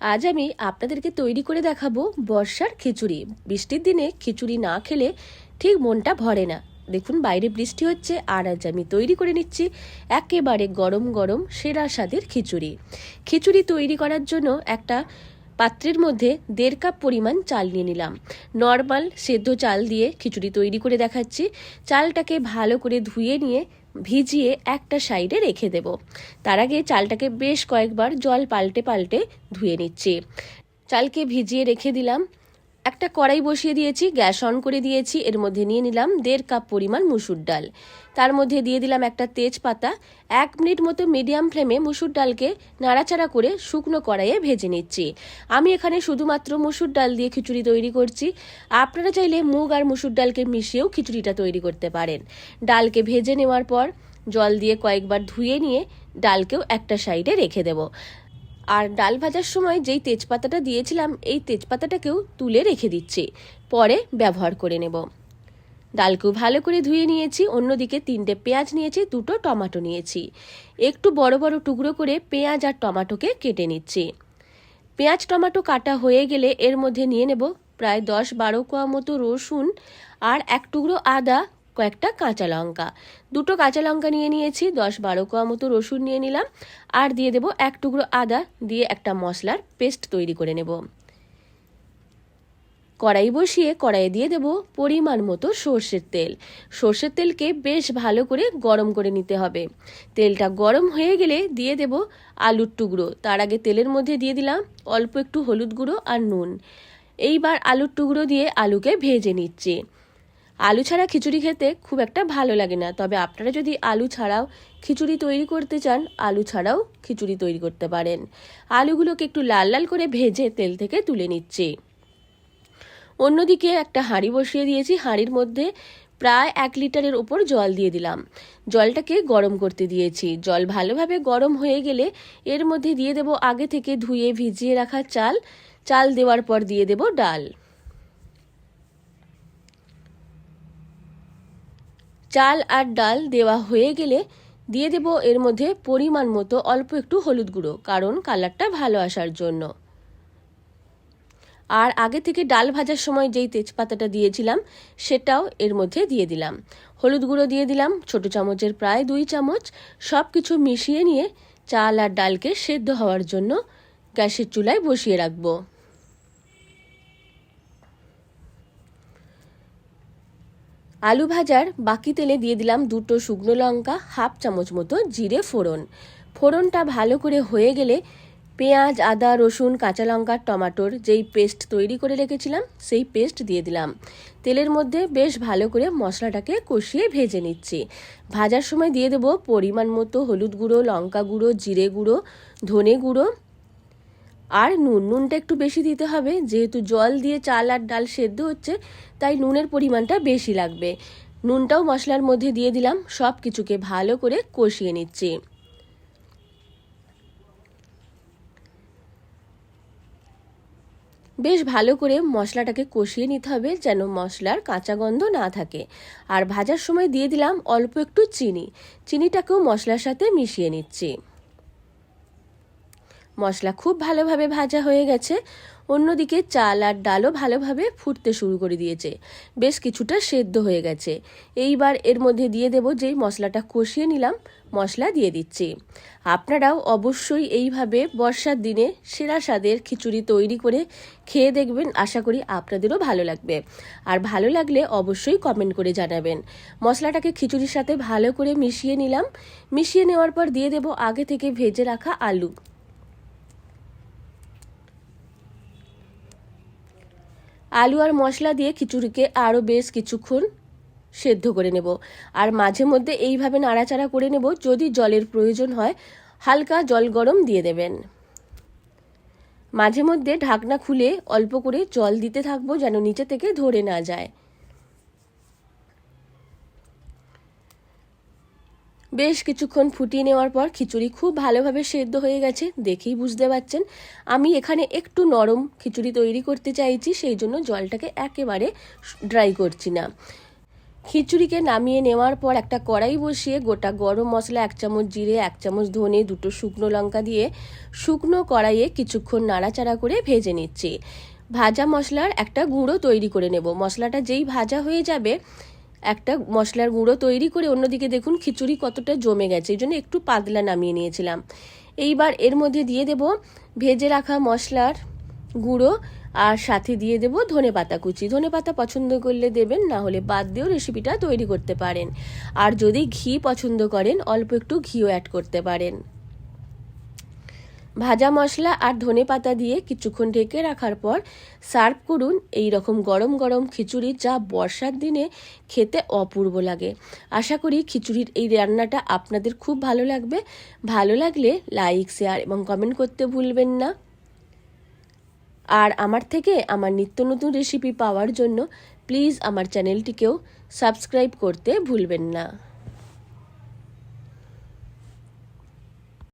আজ আমি আপনাদেরকে তৈরি করে দেখাবো বর্ষার খিচুড়ি। বৃষ্টির দিনে খিচুড়ি না খেলে ঠিক মনটা ভরে না। দেখুন, বাইরে বৃষ্টি হচ্ছে, আর আজ আমি তৈরি করে নিচ্ছি একেবারে গরম গরম সেরা স্বাদের খিচুড়ি। খিচুড়ি তৈরি করার জন্য একটা পাত্রের মধ্যে দেড় কাপ পরিমাণ চাল নিয়ে নিলাম। নর্মাল সেদ্ধ চাল দিয়ে খিচুড়ি তৈরি করে দেখাচ্ছি। চালটাকে ভালো করে ধুয়ে নিয়ে ভিজিয়ে একটা সাইডে রেখে দেব। তার আগে চালটাকে বেশ কয়েকবার জল পাল্টে পাল্টে ধুয়ে নিচ্ছি। চালকে ভিজিয়ে রেখে দিলাম। একটা কড়াই বসিয়ে দিয়েছি, গ্যাস অন করে দিয়েছি, এর মধ্যে নিয়ে নিলাম দেড় কাপ পরিমাণ মুসুর ডাল। তার মধ্যে দিয়ে দিলাম একটা তেজপাতা, এক মিনিট মতো মিডিয়াম ফ্লেমে মুসুর ডালকে নাড়াচাড়া করে শুকনো কড়াইয়ে ভেজে নিচ্ছি। আমি এখানে শুধুমাত্র মুসুর ডাল দিয়ে খিচুড়ি তৈরি করছি। আপনারা চাইলে মুগ আর মুসুর ডালকে মিশিয়েও খিচুড়িটা তৈরি করতে পারেন। ডালকে ভেজে নেওয়ার পর জল দিয়ে কয়েকবার ধুয়ে নিয়ে ডালকেও একটা সাইডে রেখে দেব। আর ডাল ভাজার সময় যেই তেজপাতাটা দিয়েছিলাম, এই তেজপাতাটাকেও তুলে রেখে দিচ্ছি। পরে ব্যবহার করে নেব। ডালকেও ভালো করে ধুয়ে নিয়েছি, অন্যদিকে তিনটে পেঁয়াজ নিয়েছি, দুটো টমাটো নিয়েছি। একটু বড় বড় টুকরো করে পেঁয়াজ আর টমাটোকে কেটে নিচ্ছি। পেঁয়াজ টমাটো কাটা হয়ে গেলে এর মধ্যে নিয়ে নেব প্রায় দশ বারো কোয়া মতো রসুন আর এক টুকরো আদা কয়েকটা কাঁচা লঙ্কা। দুটো কাঁচা লঙ্কা নিয়ে নিয়েছি, দশ বারো কোয়া মতো রসুন নিয়ে নিলাম, আর দিয়ে দেব এক টুকরো আদা, দিয়ে একটা মশলার পেস্ট তৈরি করে নেব। কড়াই বসিয়ে কড়াইয়ে দিয়ে দেব পরিমাণ মতো সর্ষের তেল। সর্ষের তেলকে বেশ ভালো করে গরম করে নিতে হবে। তেলটা গরম হয়ে গেলে দিয়ে দেব আলুর টুকরো। তার আগে তেলের মধ্যে দিয়ে দিলাম অল্প একটু হলুদ গুঁড়ো আর নুন। এইবার আলুর টুকরো দিয়ে আলুকে ভেজে নিচ্ছি। আলু ছাড়া খিচুড়ি খেতে খুব একটা ভালো লাগে না। তবে আপনারা যদি আলু ছাড়াও খিচুড়ি তৈরি করতে চান, আলু ছাড়াও খিচুড়ি তৈরি করতে পারেন। আলুগুলোকে একটু লাল লাল করে ভেজে তেল থেকে তুলে নিচ্ছি। অন্যদিকে একটা হাঁড়ি বসিয়ে দিয়েছি। হাঁড়ির মধ্যে প্রায় এক লিটারের ওপর জল দিয়ে দিলাম। জলটাকে গরম করতে দিয়েছি। জল ভালোভাবে গরম হয়ে গেলে এর মধ্যে দিয়ে দেব আগে থেকে ধুয়ে ভিজিয়ে রাখা চাল। চাল দেওয়ার পর দিয়ে দেব ডাল। চাল আর ডাল দেওয়া হয়ে গেলে দিয়ে দেব এর মধ্যে পরিমাণ মতো অল্প একটু হলুদ গুঁড়ো, কারণ কালারটা ভালো আসার জন্য। আর আগে থেকে ডাল ভাজার সময় যেই তেজপাতাটা দিয়েছিলাম, সেটাও এর মধ্যে দিয়ে দিলাম। হলুদ গুঁড়ো দিয়ে দিলাম, ছোট চামচের প্রায় দুই চামচ। সব কিছু মিশিয়ে নিয়ে চাল আর ডালকে সেদ্ধ হওয়ার জন্য গ্যাসের চুলায় বসিয়ে রাখব। আলু ভাজার বাকি তেলে দিয়ে দিলাম দুটো শুকনো লঙ্কা, হাফ চামচ মতো জিরে ফোড়ন। ফোড়নটা ভালো করে হয়ে গেলে পেঁয়াজ, আদা, রসুন, কাঁচা লঙ্কা, টমাটোর যেই পেস্ট তৈরি করে রেখেছিলাম, সেই পেস্ট দিয়ে দিলাম। তেলের মধ্যে বেশ ভালো করে মশলাটাকে কষিয়ে ভেজে নিচ্ছি। ভাজার সময় দিয়ে দেবো পরিমাণ মতো হলুদ গুঁড়ো, লঙ্কা গুঁড়ো, জিরে গুঁড়ো, ধনে গুঁড়ো আর নুন, নুনটা একটু বেশি দিতে হবে, যেহেতু জল দিয়ে চাল আর ডাল সেদ্ধ হচ্ছে, তাই নুনের পরিমাণটা বেশি লাগবে। নুনটাও মশলার মধ্যে দিয়ে দিলাম, সব কিছুকে ভালো করে কষিয়ে নিচ্ছি। বেশ ভালো করে মশলাটাকে কষিয়ে নিতে হবে, যেন মশলার কাঁচা গন্ধ না থাকে। আর ভাজার সময় দিয়ে দিলাম অল্প একটু চিনি। চিনিটাকেও মশলার সাথে মিশিয়ে নিচ্ছি। মশলা খুব ভালোভাবে ভাজা হয়ে গেছে। অন্যদিকে চাল আর ডালও ভালোভাবে ফুটতে শুরু করে দিয়েছে। বেশ কিছুটা সেদ্ধ হয়ে গেছে। এইবার এর মধ্যে দিয়ে দেব যেই মশলাটা কষিয়ে নিলাম, মশলা দিয়ে দিচ্ছি। আপনারাও অবশ্যই এইভাবে বর্ষার দিনে সেরা স্বাদের খিচুড়ি তৈরি করে খেয়ে দেখবেন। আশা করি আপনাদেরও ভালো লাগবে। আর ভালো লাগলে অবশ্যই কমেন্ট করে জানাবেন। মশলাটাকে খিচুড়ির সাথে ভালো করে মিশিয়ে নিলাম। মিশিয়ে নেওয়ার পর দিয়ে দেব আগে থেকে ভেজে রাখা আলু। আলু আর মশলা দিয়ে খিচুড়িকে আরও বেশ কিছুক্ষণ সেদ্ধ করে নেব। আর মাঝে মধ্যে এইভাবে নাড়াচাড়া করে নেব যদি জলের প্রয়োজন হয়। হালকা জল গরম দিয়ে দেবেন। মাঝে মধ্যে ঢাকনা খুলে অল্প করে জল দিতে থাকব যেন নিচে থেকে ধরে না যায়। বেশ কিছুক্ষণ ফুটিয়ে নেওয়ার পর খিচুড়ি খুব ভালোভাবে সেদ্ধ হয়ে গেছে, দেখেই বুঝতে পারছেন। আমি এখানে একটু নরম খিচুড়ি তৈরি করতে চাইছি, সেই জন্য জলটাকে একেবারে ড্রাই করছি না। খিচুড়িকে নামিয়ে নেওয়ার পর একটা কড়াই বসিয়ে গোটা গরম মশলা, এক চামচ জিরে, এক চামচ ধনে, দুটো শুকনো লঙ্কা দিয়ে শুকনো কড়াইয়ে কিছুক্ষণ নাড়াচাড়া করে ভেজে নিচ্ছি। ভাজা মশলার একটা গুঁড়ো তৈরি করে নেব। মশলাটা যেই ভাজা হয়ে যাবে একটা মশলার গুঁড়ো তৈরি করে অন্যদিকে দেখুন খিচুড়ি কতটা জমে গেছে, এই জন্য একটু পাতলা নামিয়ে নিয়েছিলাম। এইবার এর মধ্যে দিয়ে দেব ভেজে রাখা মশলার গুঁড়ো আর সাথে দিয়ে দেব ধনে পাতা কুচি। ধনে পাতা পছন্দ করলে দেবেন, না হলে বাদ দিয়েও রেসিপিটা তৈরি করতে পারেন। আর যদি ঘি পছন্দ করেন, অল্প একটু ঘিও অ্যাড করতে পারেন। ভাজা মশলা আর ধনে পাতা দিয়ে কিছুক্ষণ ঢেকে রাখার পর সার্ভ করুন এই রকম গরম গরম খিচুড়ি যা বর্ষার দিনে খেতে অপূর্ব লাগে। আশা করি খিচুড়ির এই রান্নাটা আপনাদের খুব ভালো লাগবে। ভালো লাগলে লাইক, শেয়ার এবং কমেন্ট করতে ভুলবেন না। আর আমার থেকে আমার নিত্য নতুন রেসিপি পাওয়ার জন্য প্লিজ আমার চ্যানেলটিকেও সাবস্ক্রাইব করতে ভুলবেন না।